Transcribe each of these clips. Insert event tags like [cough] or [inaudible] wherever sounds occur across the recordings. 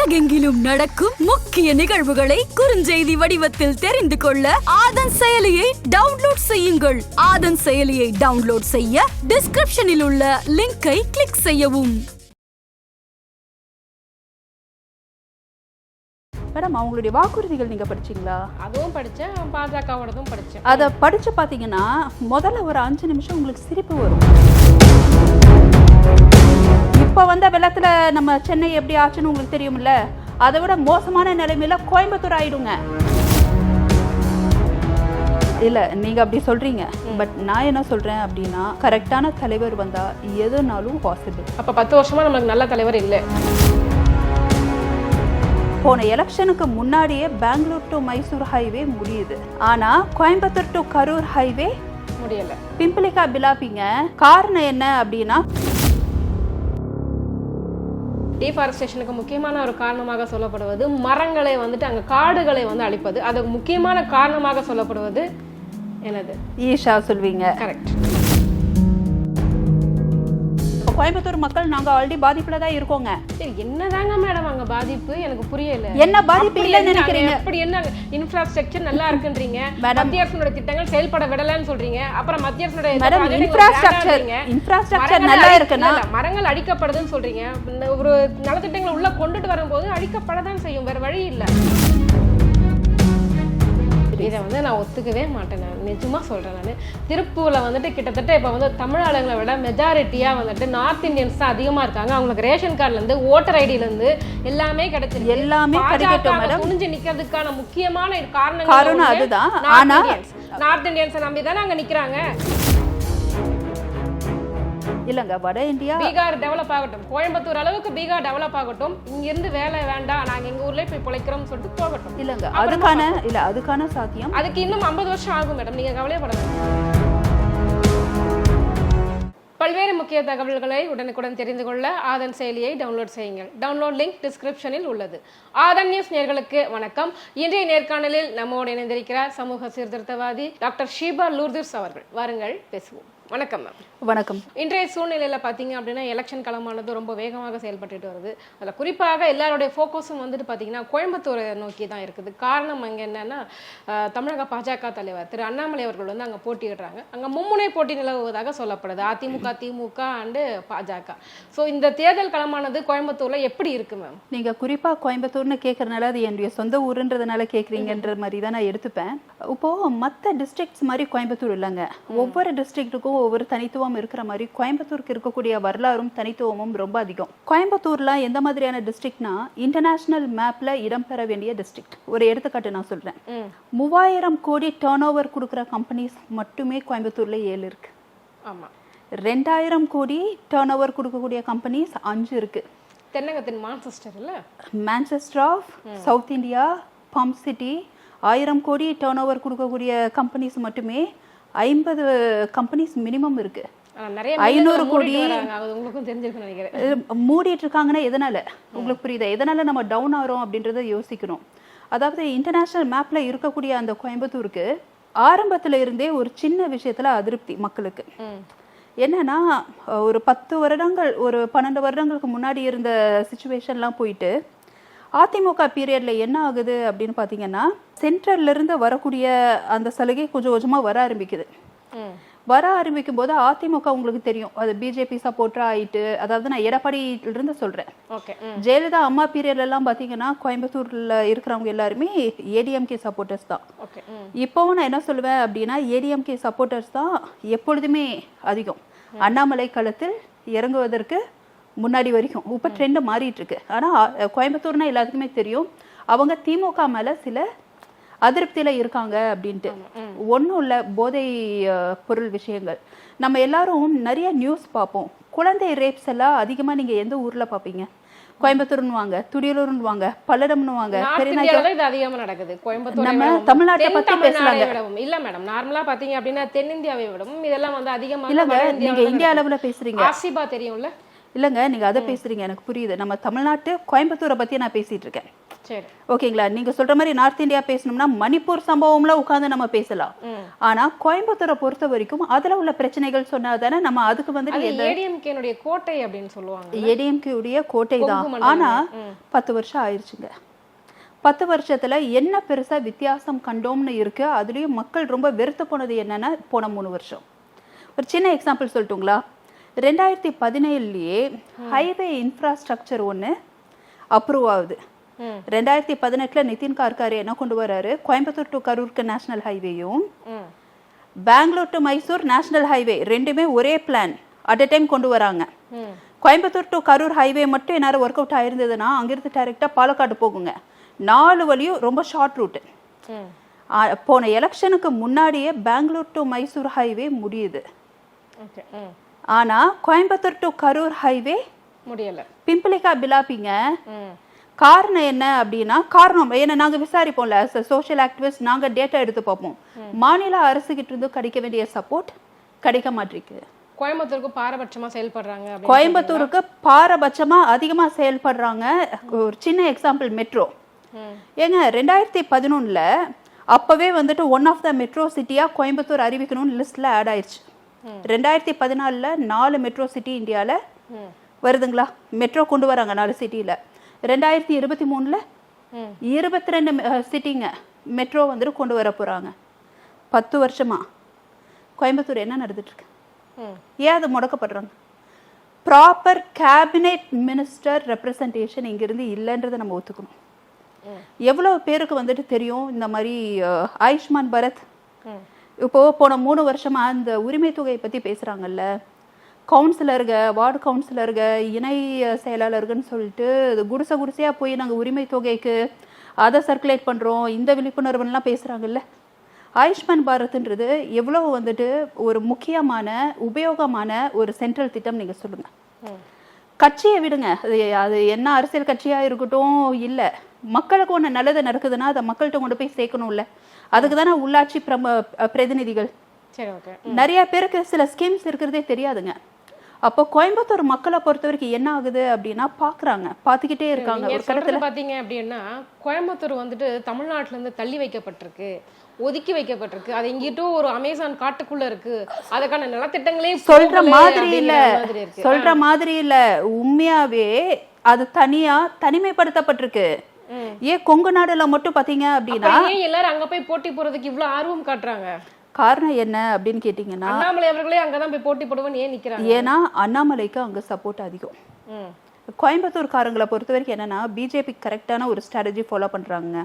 உலகெங்கிலும் நடக்கும் முக்கிய நிகழ்வுகளை குறுஞ்செய்தி வடிவத்தில் தெரிந்து கொள்ள ஆதன் செயலியை டவுன்லோட் செய்யுங்கள். ஆதன் செயலியை டவுன்லோட் செய்ய டிஸ்கிரிப்ஷனில் உள்ள லிங்கை கிளிக் செய்யவும். மேடம் அவங்களுடைய வாக்குறுதிகள் நீங்க படிச்சீங்களா? அதுவும் படித்தேன் பாஜகவோடதும் படித்தேன் அதை படிச்சு பார்த்தீங்கன்னா முதல்ல ஒரு அஞ்சு நிமிஷம் உங்களுக்கு சிரிப்பு வரும். இப்போ வந்த வெள்ளத்துல நம்ம சென்னை எப்படி ஆச்சுன்னு உங்களுக்கு தெரியும்ல? அதை விட மோசமான நிலைமையில கோயம்புத்தூர் ஆயிடுங்க. இல்ல நீங்க அப்படி சொல்றீங்க. பட் நான் என்ன சொல்றேன் அப்படின்னா கரெக்டான தலைவர் வந்தா எதுனாலும் பாசிபிள் அப்போ பத்து வருஷமா நம்மளுக்கு நல்ல தலைவர் இல்லை. போன எலெக்ஷனுக்கு முன்னாடியே பெங்களூர் டு மைசூர் ஹைவே முடியுது. ஆனா கோயம்புத்தூர் டு கரூர் ஹைவே முடியல. பிம்பிளிகா பிலாப்பிங்க. காரணம் என்ன அப்படின்னா டீஃபாரஸ்டேஷனுக்கு முக்கியமான ஒரு காரணமாக சொல்லப்படுவது மரங்களை வந்துட்டு அங்கே காடுகளை வந்து அழிப்பது. அதுக்கு முக்கியமான காரணமாக சொல்லப்படுவது என்னது? ஈஷா சொல்வீங்க. கரெக்ட் கோயம்புத்தூர் மக்கள் நாங்க ஆல்ரெடி பாதிப்புல தான் இருக்கோங்க. சரி என்னதாங்க மேடம் அங்க பாதிப்பு? எனக்கு புரியல. என்ன பாதிப்பு இல்லைன்னு நினைக்கிறீங்க? அப்படி என்ன இன்ஃப்ராஸ்ட்ரக்சர் நல்லா இருக்குன்றீங்க. மத்திய அரசுடைய திட்டங்கள் செயல்பட விடலன்னு சொல்றீங்க. அப்புறம் மத்திய அரசுடைய இந்த மேடம், infrastructure மரங்கள் நல்லா இருக்குன்னா- மரங்கள் அழிக்கப்படுதுன்னு சொல்றீங்க. ஒரு நலத்திட்டங்களை உள்ள கொண்டுட்டு வரும்போது அழிக்கப்படதான் செய்யும். வேற வழி இல்ல. இதை வந்து நான் ஒத்துக்கவே மாட்டேன் நான். நிஜமா சொல்றேன் நான். திருப்பூர்ல வந்துட்டு கிட்டத்தட்ட இப்போ வந்து தமிழ் ஆளுங்களை விட மெஜாரிட்டியா வந்துட்டு நார்த் இந்தியன்ஸ் தான் அதிகமா இருக்காங்க. அவங்களுக்கு ரேஷன் கார்டுல இருந்து ஓட்டர் ஐடில இருந்து எல்லாமே கிடைச்சிருக்கு. எல்லாமே கிடைக்கட்டும் மேடம் துணிஞ்சு நிக்கிறதுக்கான முக்கியமான காரணங்கள் காரணம் ஒண்ணு அதுதான். நார்த் ஆனா- இந்தியன்ஸ். நார்த் இந்தியன்ஸை நம்பி தானே அங்க நிக்கிறாங்க. இல்லங்க வட இந்தியா பீகார் டெவலப் ஆகட்டும். கோயம்புத்தூர் அளவுக்கு பீகார் டெவலப் ஆகட்டும். இங்க இருந்து வேலை வேண்டாம். நாங்க எங்க ஊர்லயே போய் பிழைக்கிறோம்னு சொல்லிட்டு போகட்டும். இல்லங்க அதுக்கான இல்ல அதுக்கான சாத்தியம் அதுக்கு இன்னும் 50 வருஷம் ஆகும் மேடம். நீங்க கவலையப்பட வேண்டாம். பல்வேறு முக்கிய தகவல்களை உடனுக்குடன் தெரிந்து கொள்ள ஆதன் செயலியை டவுன்லோட் செய்யுங்கள். டவுன்லோட் லிங்க் டிஸ்கிரிப்ஷனில் உள்ளது. ஆதன் நியூஸ் நேர்களுக்கு வணக்கம். இன்றைய நேர்காணலில் நம்மோடு இணைந்திருக்கிறார் சமூக சீர்திருத்தவாதி டாக்டர் ஷீபா லூர்திர்ஸ் அவர்கள். வாருங்கள் பேசுவோம். வணக்கம் மேம் வணக்கம். இன்றைய சூழ்நிலையில பார்த்தீங்க அப்படின்னா எலெக்ஷன் களமானது ரொம்ப வேகமாக செயல்பட்டுட்டு வருது. அதில் குறிப்பாக எல்லாருடைய ஃபோக்கஸும் வந்துட்டு பார்த்தீங்கன்னா கோயம்புத்தூரை நோக்கி தான் இருக்குது. காரணம் அங்கே என்னன்னா தமிழக பாஜக தலைவர் திரு அண்ணாமலை அவர்கள் வந்து அங்கே போட்டியிடுறாங்க. அங்கே மும்முனை போட்டி நிலவுவதாக சொல்லப்படுது. அதிமுக திமுக அண்டு பாஜக. ஸோ இந்த தேர்தல் களமானது கோயம்புத்தூர்ல எப்படி இருக்கு மேம் நீங்க குறிப்பா கோயம்புத்தூர்னு கேட்கறதுனால அது என்னுடைய சொந்த ஊருன்றதுனால கேக்குறீங்கன்ற மாதிரி தான் நான் எடுத்துப்பேன். இப்போ மத்த டிஸ்ட்ரிக்ட்ஸ் மாதிரி கோயம்புத்தூர் இல்லைங்க. ஒவ்வொரு டிஸ்ட்ரிக்ட்டுக்கும் ஒவ்வொரு தனித்துவம் இருக்கிற மாதிரி கோயம்புத்தூருக்கு இருக்கக்கூடிய வரலாறும் தனித்துவமும் ரொம்ப அதிகம். கோயம்புத்தூர்ல எந்த மாதிரியான டிஸ்ட்ரிக்ட்னா இன்டர்நேஷனல் மேப்ல இடம்பெற வேண்டிய டிஸ்ட்ரிக்ட் ஒரு எடுத்துக்காட்டு நான் சொல்றேன். மூவாயிரம் கோடி டேர்ன் ஓவர் கொடுக்குற கம்பெனிஸ் மட்டுமே கோயம்புத்தூர்ல ஏழு இருக்கு. ஆமா. ரெண்டாயிரம் கோடி டேர்ன் ஓவர் கொடுக்கக்கூடிய கம்பெனிஸ் அஞ்சு இருக்கு. தென்னகத்தின் மான்செஸ்டர் இல்ல? Manchester of South India pump city ஆயிரம் கோடி டேர்ன் ஓவர் கொடுக்கக்கூடிய கம்பெனிஸ் மட்டுமே ஐம்பது கம்பெனிஸ் மினிமம் இருக்கு. ஐநூறு கோடி- மூடிட்டு இருக்காங்கன்னா எதனால? உங்களுக்கு புரியுதா? எதனால நம்ம டவுன் ஆகிறோம் அப்படின்றத யோசிக்கணும். அதாவது இன்டர்நேஷனல் மேப்ல இருக்கக்கூடிய அந்த கோயம்புத்தூருக்கு ஆரம்பத்துல இருந்தே ஒரு சின்ன விஷயத்துல அதிருப்தி மக்களுக்கு. என்னன்னா ஒரு பத்து வருடங்கள் ஒரு பன்னெண்டு வருடங்களுக்கு முன்னாடி இருந்த சுச்சுவேஷன்லாம் போயிட்டு அதிமுக பீரியட்ல என்ன ஆகுது அப்படின்னு பார்த்தீங்கன்னா சென்ட்ரல்ல இருந்து வரக்கூடிய அந்த சலுகை கொஞ்சம் கொஞ்சமா வர ஆரம்பிக்குது. வர ஆரம்பிக்கும் போது அதிமுக உங்களுக்கு தெரியும். அது பிஜேபி சப்போர்ட்டா ஆயிட்டு அதாவது நான் எடப்பாடியில இருந்து சொல்றேன். ஜெயலலிதா அம்மா பீரியட்ல எல்லாம் பாத்தீங்கன்னா கோயம்புத்தூர்ல இருக்கிறவங்க எல்லாருமே ஏடிஎம்கே சப்போர்ட்டர்ஸ் தான். இப்போவும் நான் என்ன சொல்லுவேன் அப்படின்னா ஏடிஎம்கே சப்போர்ட்டர்ஸ் தான் எப்பொழுதுமே அதிகம். அண்ணாமலை களத்தில் இறங்குவதற்கு முன்னாடி வரைக்கும் இப்போ ட்ரெண்டு மாறிட்டு இருக்கு ஆனால் கோயம்புத்தூர்னா எல்லாத்துக்குமே தெரியும். அவங்க திமுக மேல சில அதிருப்தியில இருக்காங்க அப்படின்ட்டு. ஒன்றும் இல்லை போதை பொருள் விஷயங்கள். நம்ம எல்லாரும் நிறைய நியூஸ் பார்ப்போம். குழந்தை ரேப்ஸ் எல்லாம் அதிகமா நீங்க எந்த ஊர்ல பார்ப்பீங்க? கோயம்புத்தூர்னு வாங்க துடியலூர்னு வாங்க பல்லடம்னு வாங்க அதிகமா நடக்குது. கோயம்புத்தூரை நம்ம தமிழ்நாட்டை பத்தி பேசலாங்க. இல்ல மேடம் நார்மலா பாத்தீங்க அப்படின்னா தென்னிந்தியாவை விடவும். இதெல்லாம் வந்து அதிகமாக இல்லங்க நீங்க இந்தியா. அளவுல பேசுறீங்க. ஆசிபா தெரியும்ல? இல்லங்க நீங்க அதை பேசுறீங்க எனக்கு புரியுது. நம்ம தமிழ்நாட்டு கோயம்புத்தூரை பத்தி நான் பேசிட்டு இருக்கேன். ஓகேங்களா? நீங்க சொல்ற மாதிரி நார்த் இந்தியா பேசணும்னா மணிப்பூர் சம்பவம்ல உட்கார்ந்து நம்ம பேசலாம். ஆனா கோயம்புத்தூரை பொறுத்த வரைக்கும் அதுல உள்ள பிரச்சனைகள் சொன்னா தானே நம்ம அதுக்கு அது வந்துட்டு ஏடிஎம்கேனுடைய கோட்டை அப்படின்னு சொல்லுவாங்க. ஏடிஎம்கே உடைய கோட்டை தான். ஆனா. பத்து வருஷம் ஆயிருச்சுங்க. பத்து வருஷத்துல என்ன பெருசா வித்தியாசம் கண்டோம்னு இருக்கு அதுலயும் மக்கள் ரொம்ப வெறுத்து போனது என்னன்னா போன மூணு வருஷம். ஒரு சின்ன எக்ஸாம்பிள் சொல்லட்டுங்களா? ரெண்டாயிரத்தி பதினேழுலயே ஹைவே இன்ஃப்ராஸ்ட்ரக்சர் ஒன்று அப்ரூவ் ஆகுது. ரெண்டாயிரத்தி பதினெட்டுல நிதின் கட்கரி என்ன கொண்டு வராரு? கோயம்புத்தூர் டு கரூருக்கு national ஹைவேயும் Bangalore to Mysore national highway ரெண்டுமே ஒரே பிளான் அட் அ டைம் கொண்டு வராங்க. கோயம்புத்தூர் டு கரூர் ஹைவே மட்டும் என்னாரு ஒர்க் அவுட் ஆயிருந்ததுன்னா அங்கிருந்து டைரெக்டாக பாலக்காடு போகுங்க. நாலு வழியும் ரொம்ப ஷார்ட் ரூட்டு போன எலெக்ஷனுக்கு முன்னாடியே பெங்களூர் டு மைசூர் ஹைவே முடியுது. ஓகே ம் ஆனா கோயம்புத்தூர் டு கரூர் ஹைவே முடியல. பிம்பிளிகா பிலாப்பிங்க. காரணம் என்ன அப்படின்னா காரணம் ஏன்னா நாங்க விசாரிப்போம்ல சோஷியல் ஆக்டிவிஸ்ட் நாங்க டேட்டா எடுத்து பார்ப்போம். மாநில அரசுகிட்ட இருந்து கிடைக்க வேண்டிய சப்போர்ட் கிடைக்க மாட்டேங்குது. கோயம்புத்தூருக்கு பாரபட்சமா செயல்படுறாங்க கோயம்புத்தூருக்கு பாரபட்சமா அதிகமா செயல்படுறாங்க. ஒரு சின்ன எக்ஸாம்பிள் மெட்ரோ ஏங்க ரெண்டாயிரத்தி பதினொன்னுல அப்பவே வந்துட்டு ஒன் ஆஃப் த மெட்ரோ சிட்டியா கோயம்புத்தூர் அறிவிக்கணும்னு லிஸ்ட்ல ஆட் ஆயிடுச்சு ரெண்டாயிரத்தி பதினாலுல நாலு மெட்ரோ சிட்டி இந்தியால ம் வருதுங்களா? மெட்ரோ கொண்டு வராங்க நாலு சிட்டியில ரெண்டாயிரத்தி இருபத்தி மூணுல இருபத்தி ரெண்டு சிட்டிங்க மெட்ரோ வந்துட்டு கொண்டு வர போறாங்க. பத்து வருஷமா. கோயம்புத்தூர் என்ன நடந்துட்டு இருக்கு ம் ஏன் அது முடக்கப்படுறாங்க? ப்ராப்பர் கேபினெட் மினிஸ்டர் ரெப்ரசன்டேஷன் இங்கிருந்து இல்லைன்றதை நம்ம ஒத்துக்கணும். ம். எவ்வளவு பேருக்கு வந்துட்டு தெரியும் இந்த மாதிரி ஆயுஷ்மான் பரத்? ம் இப்போ போன மூணு வருஷமா இந்த உரிமை தொகையை பத்தி பேசுறாங்கல்ல. கவுன்சிலருங்க வார்டு கவுன்சிலருங்க இணை அஹ், செயலாளர்கள்னு சொல்லிட்டு குடிசை குடிசையா போய் நாங்க உரிமை தொகைக்கு அதை சர்க்குலேட் பண்றோம் இந்த விழிப்புணர்வுலாம் பேசுறாங்கல்ல. ஆயுஷ்மான் பாரத்ன்றது எவ்வளவு வந்துட்டு ஒரு முக்கியமான உபயோகமான ஒரு சென்ட்ரல் திட்டம் நீங்க சொல்லுங்க. ம். கட்சியை விடுங்க. அது அது என்ன அரசியல் கட்சியா இருக்கட்டும் இல்ல. மக்களுக்கு ஒண்ணு நல்லது நடக்குதுன்னா அதை மக்கள்கிட்ட கொண்டு போய் சேர்க்கணும்ல. அதுக்கு தானே உள்ளாட்சி பிரம பிரதிநிதிகள். நிறைய பேருக்கு சில ஸ்கீம்ஸ் இருக்கிறதே தெரியாதுங்க. அப்போ கோயம்புத்தூர் மக்களை பொறுத்த வரைக்கும் என்ன ஆகுது அப்படின்னா பாக்குறாங்க பாத்துக்கிட்டே இருக்காங்க. ஒரு சொல்றது பாத்தீங்க அப்படின்னா கோயம்புத்தூர் வந்துட்டு தமிழ்நாட்டுல இருந்து தள்ளி வைக்கப்பட்டிருக்கு ஒதுக்கி வைக்கப்பட்டிருக்கு. அது இங்கிட்டும் ஒரு அமேசான் காட்டுக்குள்ள இருக்கு. அதுக்கான நலத்திட்டங்களே சொல்ற மாதிரி இல்ல. சொல்ற மாதிரி இல்ல. உண்மையாவே அது தனியா தனிமைப்படுத்தப்பட்டிருக்கு. ஏன் கொங்கு நாடுல மட்டும் பாத்தீங்க அப்படின்னா எல்லாரும் அங்க போய் போட்டி போறதுக்கு இவ்வளவு ஆர்வம் காட்டுறாங்க? காரணம் என்ன அப்படின்னு கேட்டீங்கன்னா அண்ணாமலை அவர்களே அங்கதான் போய் போட்டி போடுவேன்னு ஏன் நிக்கிறாங்க? ஏன்னா அண்ணாமலைக்கு அங்க சப்போர்ட் அதிகம். கோயம்புத்தூர்காரங்களை பொறுத்த வரைக்கும் என்னன்னா பிஜேபி கரெக்டான ஒரு ஸ்ட்ராட்டஜி ஃபாலோ பண்றாங்க.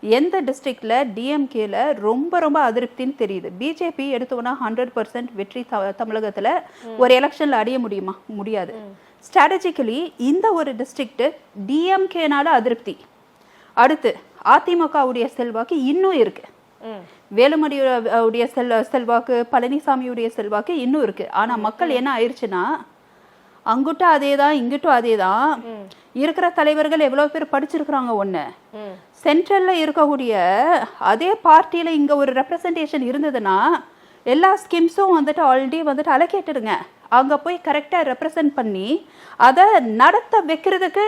எந்த டிஸ்ட்ரிக்ட்ல டிஎம்கேல ரொம்ப ரொம்ப அதிருப்தின்னு தெரியுது. பிஜேபி எடுத்தோன்னா ஹண்ட்ரட் பர்சன்ட் வெற்றி த- தமிழகத்துல ஒரு எலெக்ஷன்ல அடைய முடியுமா? முடியாது. ஸ்ட்ராட்டஜிக்கலி இந்த ஒரு டிஸ்ட்ரிக்ட் டிஎம்கேனால அதிருப்தி. அடுத்து அதிமுகவுடைய செல்வாக்கு இன்னும் இருக்கு. ம். வேலுமணி உடைய செல் செல்வாக்கு பழனிசாமியுடைய செல்வாக்கு இன்னும் இருக்கு. ஆனா மக்கள் என்ன ஆயிடுச்சுன்னா அங்குட்டும் அதே தான் இங்கிட்டும் அதே தான் இருக்கிற தலைவர்கள் எவ்வளவு பேர் படிச்சிருக்கிறாங்க ம். சென்ட்ரல்ல இருக்கக்கூடிய அதே பார்ட்டியில இங்க ஒரு ரெப்ரசன்டேஷன் இருந்ததுன்னா எல்லா ஸ்கீம்ஸும் வந்துட்டு ஆல்ரெடி வந்துட்டு அலக்கேட்டுடுங்க அங்க போய் கரெக்டா ரெப்ரசன்ட் பண்ணி அதை நடத்த வைக்கிறதுக்கு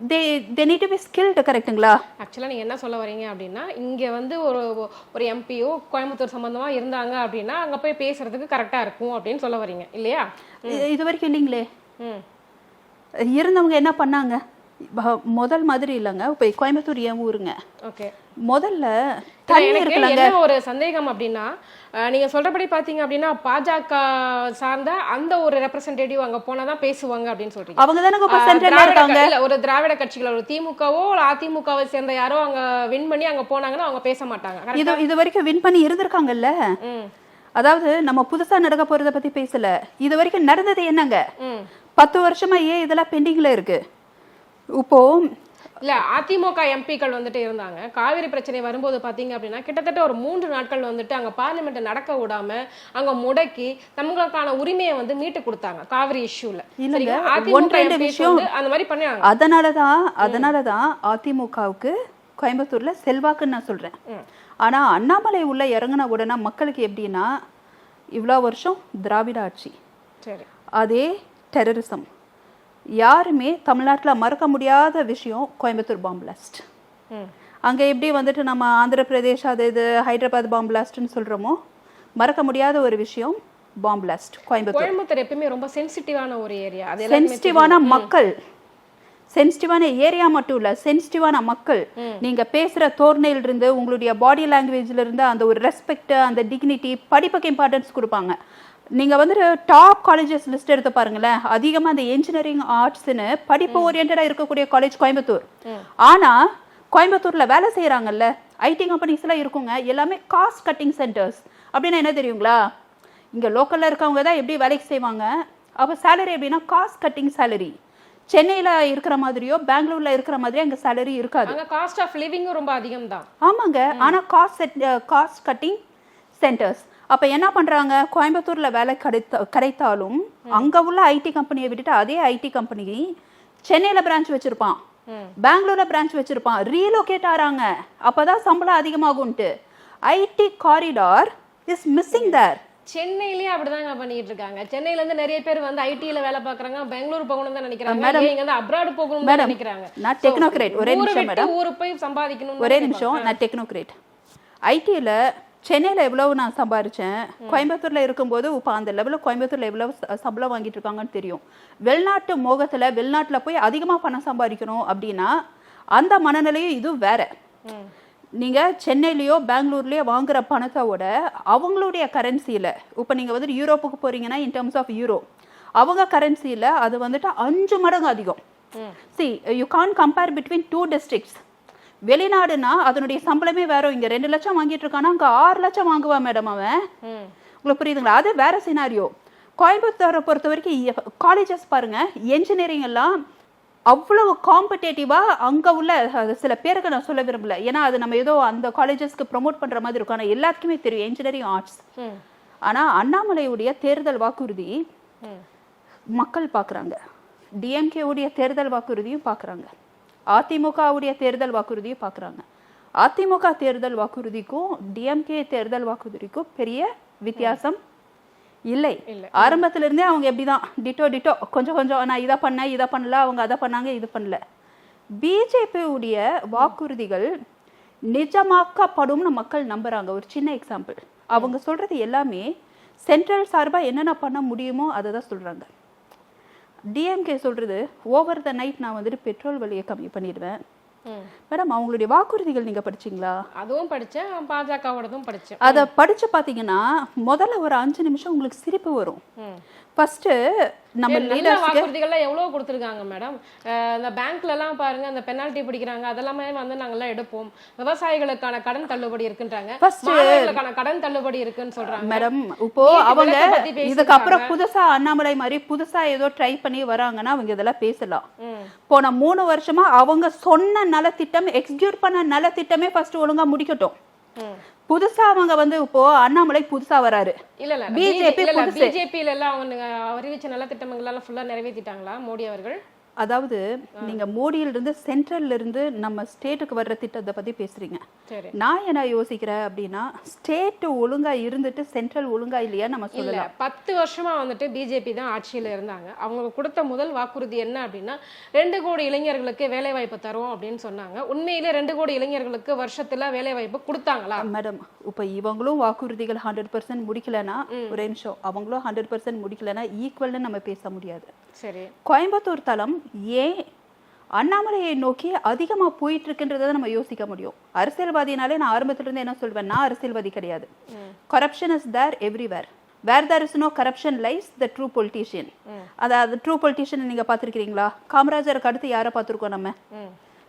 they they need to be skilled கரெக்ட்டுங்களா ஆக்சுவலாக நீங்கள் என்ன சொல்ல வரீங்க அப்படின்னா இங்கே வந்து ஒரு ஒரு எம்பியோ கோயம்புத்தூர் சம்மந்தமாக இருந்தாங்க அப்படின்னா அங்கே போய் பேசுறதுக்கு கரெக்டாக இருக்கும் அப்படின்னு சொல்ல வரீங்க இல்லையா? இது வரைக்கும் இல்லைங்களே. ம். இருந்தவங்க என்ன பண்ணாங்க? முதல் மாதிரி இல்லைங்க இப்போ கோயம்புத்தூர் என் ஊருங்க. ஓகே. முதல்ல தண்ணி இருக்குல்லங்க. என்ன ஒரு சந்தேகம் அப்படின்னா நீங்க சொல்றபடி பாத்தீங்க அப்படின்னா பாஜக சார்ந்த அந்த ஒரு ரெப்ரசன்டேட்டிவ் அங்க போனா தான் பேசுவாங்க அப்படின்னு சொல்றீங்க. அவங்க தானே இல்ல, ஒரு திராவிட கட்சிகள் ஒரு திமுகவோ அதிமுகவை சேர்ந்த யாரோ அங்க வின் பண்ணி அங்க போனாங்கன்னா அவங்க பேச மாட்டாங்க? இது இது வரைக்கும் வின் பண்ணி இருந்திருக்காங்கல்ல? அதாவது நம்ம புதுசா நடக்க போறத பத்தி பேசல. இது வரைக்கும் நடந்தது என்னங்க? பத்து வருஷமா ஏன் இதெல்லாம் பெண்டிங்ல இருக்கு? இப்போ இல்ல அதிமுக எம்பிக்கள் வந்துட்டு இருந்தாங்க. காவிரி பிரச்சனை வரும்போது பாத்தீங்க அப்படின்னா கிட்டத்தட்ட ஒரு மூன்று நாட்கள் வந்துட்டு அங்க பார்லிமெண்ட் நடக்க விடாம அங்க முடக்கி தங்களுக்கான உரிமையை வந்து மீட்டு கொடுத்தாங்க காவிரி இஷ்யூல விஷயம் அந்த மாதிரி பண்ணாங்க அதனாலதான் அதனாலதான் அதிமுகவுக்கு கோயம்புத்தூர்ல செல்வாக்குன்னு நான் சொல்றேன். ஆனா அண்ணாமலை உள்ள இறங்குன உடனே மக்களுக்கு எப்படின்னா இவ்வளோ வருஷம் திராவிட ஆட்சி. சரி. அதே டெரரிசம் யாருமே தமிழ்நாட்டில் மறக்க முடியாத விஷயம் கோயம்புத்தூர் பாம் பிளாஸ்ட் அங்கே எப்படி வந்துட்டு நம்ம ஆந்திர பிரதேஷ் அது இது ஹைதராபாத் பாம் பிளாஸ்ட்னு சொல்கிறோமோ மறக்க முடியாத ஒரு விஷயம் பாம் பிளாஸ்ட் கோயம்புத்தூர். கோயம்புத்தூர் எப்பயுமே ரொம்ப சென்சிட்டிவான ஒரு ஏரியா அது சென்சிட்டிவான மக்கள். சென்சிட்டிவான ஏரியா மட்டும் இல்ல சென்சிட்டிவான மக்கள். நீங்க பேசுற தோரணையில இருந்து உங்களுடைய பாடி லாங்குவேஜ்ல இருந்து அந்த ஒரு ரெஸ்பெக்ட் அந்த டிக்னிட்டி படிப்புக்கு இம்பார்ட்டன்ஸ் கொடுப்பாங்க. நீங்க வந்துட்டு டாப் காலேஜஸ் லிஸ்ட் எடுத்து பாருங்களேன். அதிகமா அந்த இன்ஜினியரிங் ஆர்ட்ஸ்னு படிப்பு ஓரியன்டா இருக்கக்கூடிய காலேஜ் கோயம்புத்தூர். ஆனா கோயம்புத்தூர்ல வேலை செய்யறாங்கல்ல ஐடி கம்பெனிஸ் எல்லாம் இருக்குங்க எல்லாமே காஸ்ட் கட்டிங் சென்டர்ஸ் அப்படின்னா என்ன தெரியுங்களா? இங்க லோக்கல்ல இருக்கவங்க தான் எப்படி வேலைக்கு செய்வாங்க? அப்ப சேலரி எப்படின்னா காஸ்ட் கட்டிங் சேலரி சென்னையில இருக்கிற மாதிரியோ பெங்களூர்ல இருக்கிற மாதிரியோ அங்க சேலரி இருக்காது. காஸ்ட் ஆஃப் லிவிங்கும் ரொம்ப அதிகம் தான் ஆமாங்க ஆனா காஸ்ட் காஸ்ட் கட்டிங் சென்டர்ஸ் அப்ப என்ன பண்றாங்க? கோயம்புத்தூர்ல வேலை கிடைத்த கிடைத்தாலும் அங்க உள்ள ஐடி கம்பெனியை விட்டுட்டு அதே ஐடி கம்பெனி சென்னையில பிரான்ச் வச்சிருப்பான். பெங்களூர்ல பிரான்ச் வச்சிருப்பான். ரீலோகேட் ஆறாங்க. அப்பதான் சம்பளம் அதிகமாகும்ட்டு IT corridor is missing there சென்னையிலேயே அப்படிதாங்க பண்ணிட்டு இருக்காங்க சென்னையில இருந்து நிறைய பேர் வந்து ஐடில வேலை பாக்குறாங்க பெங்களூர் போகணும் தான் நினைக்கிறாங்க. ஏன் இங்க வந்து அப்ராட் போகணும் தான் நினைக்கிறாங்க. நான் டெக்னோக்ரேட் ஒரே நிமிஷம் மேடம். ஊரு போய் சம்பாதிக்கணும் ஒரே நிமிஷம் நான் டெக்னோக்ரேட் ஐடியில் சென்னையில் எவ்வளவு நான் சம்பாரிச்சேன்? கோயம்புத்தூர்ல இருக்கும்போது இப்போ அந்த லெவலில் கோயம்புத்தூர்ல எவ்வளவு ச- சம்பளம் வாங்கிட்டு இருக்காங்கன்னு தெரியும். வெளிநாட்டு மோகத்துல வெளிநாட்டுல போய் அதிகமா பணம் சம்பாதிக்கணும் அப்படின்னா அந்த மனநிலையும் இது வேற. நீங்க சென்னையிலயோ பெங்களூர்லயோ வாங்குற பணத்தோட அவங்களுடைய கரன்சியில இப்போ நீங்க வந்து யூரோப்புக்கு போறீங்கன்னா இன் டர்ம்ஸ் ஆஃப் யூரோ அவங்க கரன்சியில அது வந்துட்டு அஞ்சு மடங்கு அதிகம். See you can compare between two districts வெளிநாடுனா அதனுடைய சம்பளமே வேற. இங்க ரெண்டு லட்சம் வாங்கிட்டு இருக்கானா அங்க ஆறு லட்சம் வாங்குவான் மேடம் அவன். உங்களுக்கு புரியுதுங்களா? அது வேற சினாரியோ கோயம்புத்தூரை பொறுத்த வரைக்கும் காலேஜஸ் பாருங்க என்ஜினியரிங் எல்லாம் அவ்வளவு காம்படேட்டிவா அங்க உள்ள சில பேருக்கு நான் சொல்ல விரும்பல. ஏன்னா அது நம்ம ஏதோ அந்த காலேஜஸ்க்கு ப்ரோமோட் பண்ற மாதிரி இருக்கும். ஆனா எல்லாத்துக்குமே தெரியும் என்ஜினியரிங் ஆர்ட்ஸ் ம். ஆனா அண்ணாமலையுடைய தேர்தல் வாக்குறுதி. மக்கள் பார்க்குறாங்க டிஎம்கேவுடைய தேர்தல் வாக்குறுதியும் பார்க்குறாங்க அதிமுகவுடைய தேர்தல் வாக்குறுதியும் பார்க்குறாங்க. அதிமுக தேர்தல் வாக்குறுதிக்கும் டிஎம்கே தேர்தல் வாக்குறுதிக்கும் பெரிய வித்தியாசம் இல்லை. ஆரம்பத்துல இருந்தே அவங்க எப்படிதான் டிட்டோ டிட்டோ கொஞ்சம் கொஞ்சம் நான் இதை பண்ணேன் இதை பண்ணல அவங்க அதை பண்ணாங்க இது பண்ணல. பிஜேபி உடைய வாக்குறுதிகள் நிஜமாக்கப்படும்னு மக்கள் நம்புறாங்க. ஒரு சின்ன எக்ஸாம்பிள் அவங்க சொல்றது எல்லாமே சென்ட்ரல் சார்பா என்னென்ன பண்ண முடியுமோ அதை தான் சொல்றாங்க. டிஎம்கே சொல்றது ஓவர் த நைட் நான் வந்துட்டு பெட்ரோல் விலையை கம்மி பண்ணிடுவேன். மேடம் அவங்களுடைய வாக்குறுதிகள் நீங்க படிச்சீங்களா? அதுவும் படிச்சேன் பாஜகவோடதும் படிச்சேன். அதை படிச்சு பாத்தீங்கன்னா முதல்ல ஒரு அஞ்சு நிமிஷம் உங்களுக்கு சிரிப்பு வரும். ம். ஃபர்ஸ்ட் நம்ம லீடர்ஸ்க்கு வாக்குறுதிகள்லாம் எவ்வளவு கொடுத்துருக்காங்க மேடம் இந்த பேங்க்ல எல்லாம் பாருங்க அந்த பெனால்டி பிடிக்கிறாங்க அதெல்லாமே வந்து நாங்கெல்லாம் எடுப்போம் விவசாயிகளுக்கான கடன் தள்ளுபடி இருக்குன்றாங்க மாணவர்களுக்கான கடன் தள்ளுபடி இருக்குன்னு சொல்றாங்க மேடம் இப்போ அவங்க. இதுக்கப்புறம் புதுசா அண்ணாமலை மாதிரி புதுசா ஏதோ ட்ரை பண்ணி வராங்கன்னா அவங்க இதெல்லாம் பேசலாம். போன மூணு வருஷமா அவங்க சொன்ன நலத்திட்டம் எக்ஸிக்யூட் பண்ண நலத்திட்டமே ஃபர்ஸ்ட் ஒழுங்கா முடிக்கட்டும். புதுசா அவங்க வந்து இப்போ அண்ணாமலை புதுசா வராரு. இல்ல புதுசு. பிஜேபியில எல்லாம் அவங்க அறிவிச்ச நல திட்டங்கள் எல்லாம் ஃபுல்லா நிறைவேற்றிட்டாங்களா மோடி அவர்கள்? அதாவது நீங்க மோடியில இருந்து சென்ட்ரல்ல இருந்து நம்ம ஸ்டேட்டுக்கு வர்ற திட்டத்தை பத்தி பேசுறீங்க. நான் என்ன யோசிக்கிறேன் அப்படின்னா ஸ்டேட் ஒழுங்கா இருந்துட்டு சென்ட்ரல் ஒழுங்கா இல்லையா நம்ம இல்ல சொல்லலாம். பத்து வருஷமா வந்துட்டு பிஜேபி தான் ஆட்சியில இருந்தாங்க. அவங்க கொடுத்த முதல் வாக்குறுதி என்ன அப்படின்னா ரெண்டு கோடி இளைஞர்களுக்கு வேலை வாய்ப்பு தருவோம் அப்படின்னு சொன்னாங்க. உண்மையிலே ரெண்டு கோடி இளைஞர்களுக்கு வருஷத்துல வேலை வாய்ப்பு கொடுத்தாங்களா மேடம் இப்போ இவங்களும் வாக்குறுதிகள் ஹண்ட்ரட் பர்சன்ட் முடிக்கலனா ஒரே நிமிஷம். அவங்களும் ஹண்ட்ரட் பர்சன்ட் முடிக்கலனா ஈக்குவல்னு நம்ம பேச முடியாது. சரி. கோயம்புத்தூர் தளம் ஏன் அண்ணாமலையை நோக்கி அதிகமா போயிட்டு இருக்குன்றதை நம்ம யோசிக்க முடியும். அரசியல்வாதினாலே நான் ஆரம்பத்துல இருந்து என்ன சொல்வேன் நான் அரசியல்வாதி கிடையாது. Corruption is there everywhere where there is no corruption lies the true politician அதாவது ட்ரூ பொலிட்டீஷியன் நீங்க பார்த்திருக்கிறீங்களா? காமராஜருக்கு அடுத்து யாரை பார்த்திருக்கோம் நம்ம.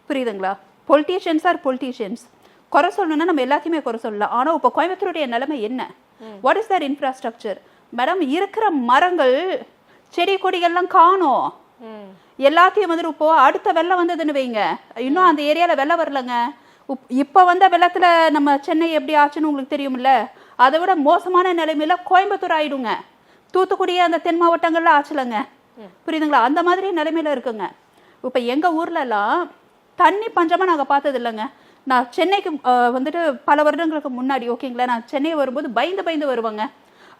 புரியுதுங்களா? பொலிட்டீஷியன்ஸ் ஆர் பொலிட்டீஷியன்ஸ் குறை சொல்லணும்னா நம்ம எல்லாத்தையுமே குறை சொல்லலாம். ஆனா இப்போ கோயம்புத்தூருடைய நிலைமை என்ன? What is their infrastructure madam இருக்கிற மரங்கள் செடி கொடிகள்லாம் காணோம். எல்லாத்தையும் வந்துட்டு இப்போ அடுத்த வெள்ளம் வந்ததுன்னு வைங்க. இன்னும் அந்த ஏரியால வெள்ளம் வரலங்க. உப்- இப்ப வந்த வெள்ளத்துல நம்ம சென்னை எப்படி ஆச்சுன்னு உங்களுக்கு தெரியும்ல? அதை விட மோசமான நிலைமையில கோயம்புத்தூர் ஆயிடுங்க. தூத்துக்குடி அந்த தென் மாவட்டங்கள்ல ஆச்சுலங்க. புரியுதுங்களா? அந்த மாதிரி நிலைமையில இருக்குங்க. இப்ப எங்க ஊர்ல எல்லாம் தண்ணி பஞ்சமா நாங்க பார்த்தது இல்லைங்க நான் சென்னைக்கு வந்துட்டு பல வருடங்களுக்கு முன்னாடி ஓகேங்களா? நான் சென்னை வரும்போது பயந்து பயந்து வருவாங்க.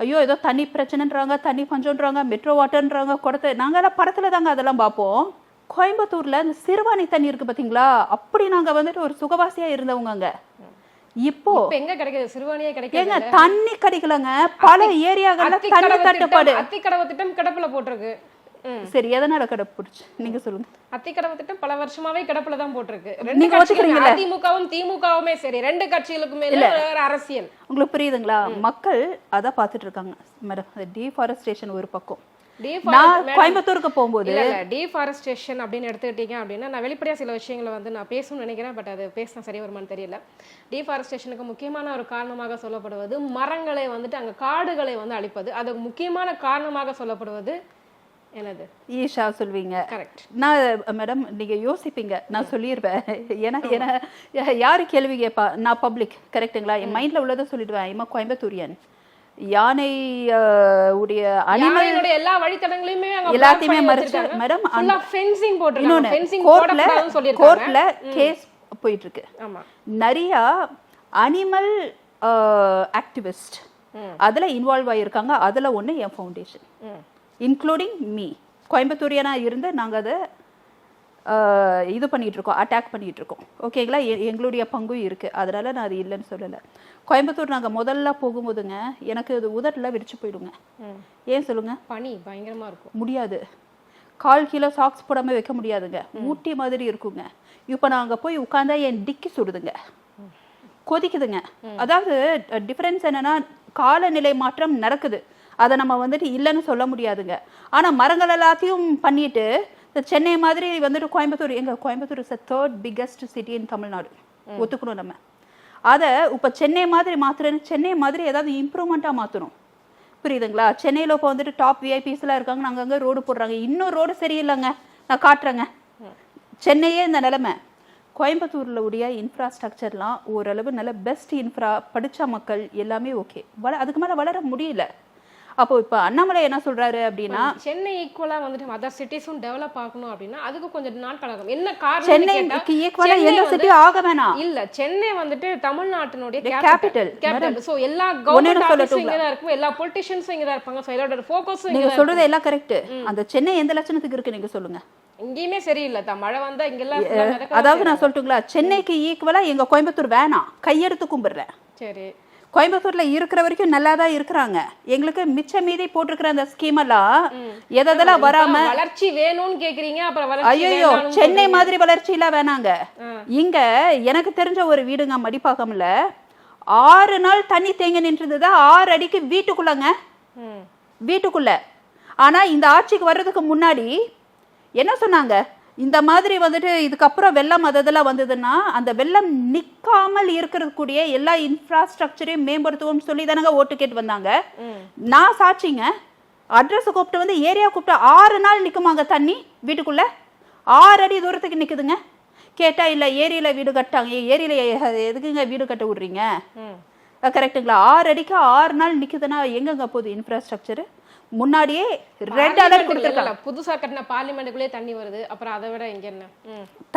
ஐயோ ஏதோ தண்ணி பிரச்சனைன்றாங்க தண்ணி பஞ்சம்ன்றாங்க மெட்ரோ வாட்டர்ன்றாங்க குடத்தை நாங்கெல்லாம் படத்துல தாங்க அதெல்லாம் பார்ப்போம். கோயம்புத்தூர்ல இந்த சிறுவாணி தண்ணி இருக்கு பாத்தீங்களா? அப்படி நாங்க வந்துட்டு ஒரு சுகவாசியா இருந்தவங்க அங்க இப்போ எங்க கிடைக்குது? சிறுவாணியே கிடைக்குது தண்ணி கிடைக்கலங்க. பல ஏரியாக்கள்ல தண்ணி தட்டுப்பாடு. அத்திக்கடவு திட்டம் கிடப்புல போட்டிருக்கு. சரி எதனால கடைப்பிடிச்சு. நீங்க சொல்லுங்க. அத்திக்கடவு திட்டம் பல வருஷமாவே கிடப்புல தான் போட்டிருக்கு. நீங்க ஒத்துக்கிறீங்கல்ல? அதிமுகவும் திமுகவுமே சரி ரெண்டு கட்சிகளுக்குமே அரசியல். உங்களுக்கு புரியுதுங்களா? மக்கள் அதான் பார்த்துட்டு இருக்காங்க. மேடம் டீஃபாரஸ்டேஷன் ஒரு பக்கம். கோயம்புத்தூருக்கு போகும்போது டீஃபாரஸ்டேஷன் அப்படின்னு எடுத்துக்கிட்டீங்க அப்படின்னா நான் வெளிப்படையா சில விஷயங்களை வந்து நான் பேசணும்னு நினைக்கிறேன் பட் அது பேசினா சரியா வருமான்னு தெரியல. டீஃபாரஸ்டேஷனுக்கு முக்கியமான ஒரு காரணமாக சொல்லப்படுவது மரங்களை வந்துட்டு அங்க காடுகளை வந்து அழிப்பது. அதுக்கு முக்கியமான காரணமாக சொல்லப்படுவது என்னது ஈஷா சொல்வீங்க. கரெக்ட் நான் மேடம் நீங்க யோசிப்பீங்க. நான் சொல்லிடுவேன் [laughs] ஏன்னா ஏன்னா யாரு கேள்வி கேட்பா நான் பப்ளிக் கரெக்ட்டுங்களா என் மைண்ட்ல உள்ளதை சொல்லிடுவேன். இம்மா கோயம்புத்தூரியன். யானை உடைய அனிமல் எல்லா வழித்தடங்களையுமே எல்லாத்தையுமே block பண்ணி மறைச்சு வச்சிருக்காங்க. மேடம் இன்னொன்னு fencing கோர்ட்ல கோர்ட்ல கேஸ் போயிட்டு இருக்கு நிறைய அனிமல் ஆக்டிவிஸ்ட் அதுல இன்வால்வ் ஆகியிருக்காங்க அதுல ஒண்ணு என் ஃபவுண்டேஷன். இன்க்ளூடிங் மீ கோயம்புத்தூரியனா இருந்து நாங்க அதை இது பண்ணிட்டு இருக்கோம் அட்டாக் பண்ணிட்டு இருக்கோம் ஓகேங்களா எங்களுடைய பங்கும் இருக்கு. அதனால நான் அது இல்லைன்னு சொல்லலை. கோயம்புத்தூர் நாங்க முதல்ல போகும்போதுங்க எனக்கு அது உதட்டுல வெடிச்சு போயிடுங்க. ஏன் சொல்லுங்க? பனி பயங்கரமா இருக்கும். முடியாது. கால் கிலோ சாக்ஸ் போடாம வைக்க முடியாதுங்க. ஊட்டி மாதிரி இருக்குங்க. இப்போ நான் அங்க போய் உட்காந்தா என் டிக்கி சுடுதுங்க. கொதிக்குதுங்க. அதாவது டிஃபரன்ஸ் என்னன்னா காலநிலை மாற்றம் நடக்குது. அதை நம்ம வந்துட்டு இல்லைன்னு சொல்ல முடியாதுங்க. ஆனா மரங்கள் எல்லாத்தையும் பண்ணிட்டு இந்த சென்னை மாதிரி வந்துட்டு கோயம்புத்தூர் எங்க Coimbatore is third biggest city in Tamil Nadu. ஒத்துக்கணும் நம்ம. அதை இப்போ சென்னை மாதிரி மாத்துறேன்னு சென்னை மாதிரி ஏதாவது இம்ப்ரூவ்மெண்ட்டாக மாற்றணும் புரியுதுங்களா? சென்னையில் இப்போ வந்துட்டு டாப் விஐபிஸ்லாம் இருக்காங்க நாங்கள் அங்கே ரோடு போடுறாங்க. இன்னும் ரோடு சரியில்லைங்க. நான் காட்டுறேங்க. சென்னையே இந்த நிலைமை. கோயம்புத்தூரில் உடைய இன்ஃப்ராஸ்ட்ரக்சர்லாம் ஓரளவு நல்ல பெஸ்ட் இன்ஃப்ரா படித்த மக்கள் எல்லாமே ஓகே வள அதுக்கு மேலே வளர முடியல. அப்போ இப்போ அண்ணாமலை என்ன சொல்றாரு அப்படின்னா சென்னை ஈக்குவலா வந்துட்டு அதர் சிட்டிஸும் டெவலப் ஆகணும் அப்படின்னா அதுக்கு கொஞ்சம் நாட்கள் ஆகும் என்ன காரணம் சென்னைக்கு ஈக்குவலா எந்த சிட்டி ஆக வேணாம். இல்ல சென்னை வந்துட்டு தமிழ்நாட்டினுடைய. கேபிட்டல் கேபிட்டல் சோ எல்லா கவர்மெண்ட் ஆபீஸும்? இங்க தான் இருக்கும் எல்லா பொலிட்டிஷியன்ஸும் இங்க தான் இருப்பாங்க. சோ எல்லாரோட ஃபோக்கஸும் நீங்க சொல்றது எல்லாம் கரெக்ட் அந்த சென்னை எந்த லட்சணத்துக்கு இருக்கு நீங்க சொல்லுங்க. எங்கேயுமே சரியில்லை. மழை வந்தா இங்க எல்லாம் full ஆ மிதக்க தான் அதாவது நான் சொல்லட்டுங்களா சென்னைக்கு ஈக்குவலா எங்க கோயம்புத்தூர் வேணாம். கையெடுத்து கும்பிடுறேன். சரி. கோயம்புத்தூர்ல இருக்கிற வரைக்கும் நல்லா தான் இருக்கிறாங்க. எங்களுக்கு மிச்ச மீதி போட்டிருக்கிற அந்த ஸ்கீம் எல்லாம் எதெல்லாம் வராம வளர்ச்சி வேணும்னு கேக்குறீங்க அப்புறம் ஐயோ சென்னை மாதிரி வளர்ச்சி எல்லாம் வேணாங்க. இங்க எனக்கு தெரிஞ்ச ஒரு வீடுங்க மடிப்பாக்கம்ல. ஆறு நாள் தண்ணி தேங்கி நின்றுது ஆறு அடிக்கு வீட்டுக்குள்ளங்க. வீட்டுக்குள்ள. ஆனா இந்த ஆட்சிக்கு வர்றதுக்கு முன்னாடி என்ன சொன்னாங்க? இந்த மாதிரி வந்துட்டு இதுக்கப்புறம் வெள்ளம் அது இதெல்லாம் வந்ததுன்னா அந்த வெள்ளம் நிக்காமல் இருக்கிறதுக்கூடிய எல்லா இன்ஃப்ராஸ்ட்ரக்சரையும் மேம்படுத்துவோம்னு சொல்லி தானங்க ஓட்டு கேட்டு வந்தாங்க. நான் சாட்சிங்க. அட்ரஸ் கூப்பிட்டு வந்து ஏரியா கூப்பிட்டு ஆறு நாள் நிக்குமாங்க தண்ணி வீட்டுக்குள்ள? ஆறு அடி தூரத்துக்கு நிக்குதுங்க. கேட்டா இல்ல ஏரியில வீடு கட்டாங்க. ஏரியில எதுக்குங்க வீடு கட்ட விடுறீங்க? ம். கரெக்ட்டுங்களா ஆறு அடிக்கு ஆறு நாள் நிக்குதுன்னா எங்கங்க போகுது இன்ஃப்ராஸ்ட்ரக்சர் முன்னாடியே ரெட் அலர்ட் கொடுத்துருக்காங்க. புதுசா கட்டின பார்லிமெண்ட்டுக்குள்ளே தண்ணி வருது. அப்புறம் அதை விட இங்க என்ன.